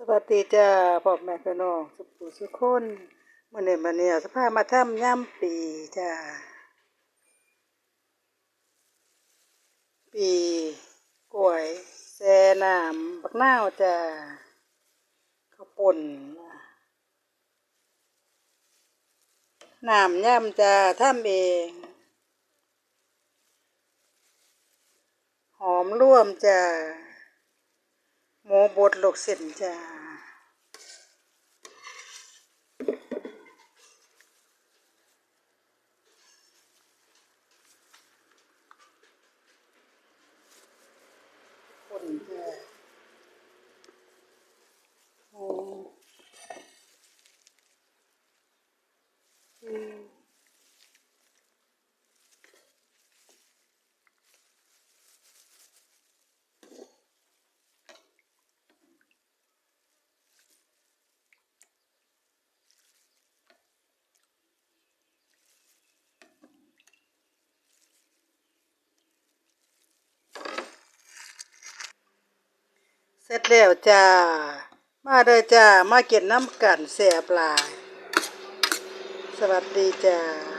สวัสดีจ้าพ่อแม่พี่น้องสุขุสุขคนมื้อนี้มาเนี่ยสภาพมาทำย่ำปีจ้าปีกล้วยแซน้ำบักนาวจ้าข้าวป่นน้ำย่ำจ้าทำเองหอมร่วมจ้า บดลูกเส้นจ้าคนแก่โอ้อืม เสร็จแล้วจ้า มาเด้อจ้า มาเก็บน้ำกันแสบลาย สวัสดีจ้า